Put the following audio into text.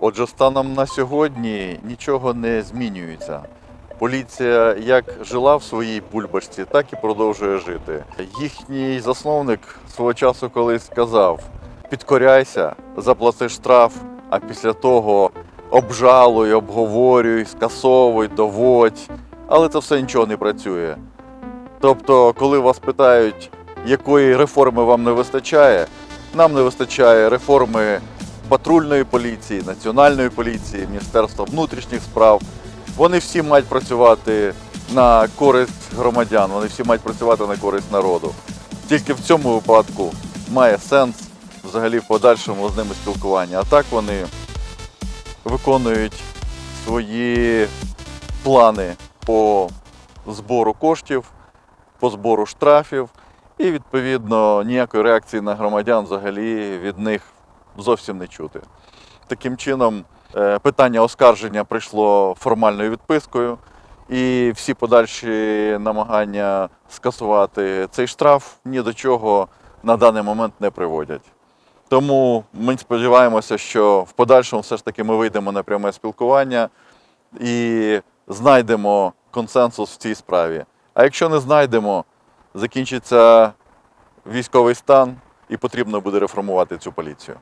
Отже, станом на сьогодні нічого не змінюється. Поліція як жила в своїй бульбашці, так і продовжує жити. Їхній засновник свого часу колись сказав: підкоряйся, заплати штраф, а після того обжалуй, обговорюй, скасовуй, доводь. Але це все нічого не працює. Тобто, коли вас питають, якої реформи вам не вистачає, нам не вистачає реформи патрульної поліції, національної поліції, Міністерства внутрішніх справ. Вони всі мають працювати на користь громадян, вони всі мають працювати на користь народу. Тільки в цьому випадку має сенс взагалі в подальшому з ними спілкування. А так вони виконують свої плани по збору коштів, по збору штрафів, і відповідно ніякої реакції на громадян взагалі від них зовсім не чути. Таким чином, е, питання оскарження прийшло формальною відпискою, і всі подальші намагання скасувати цей штраф ні до чого на даний момент не приводять. Тому ми сподіваємося, що в подальшому все ж таки ми вийдемо на пряме спілкування і знайдемо консенсус в цій справі. А якщо не знайдемо, закінчиться військовий стан і потрібно буде реформувати цю поліцію.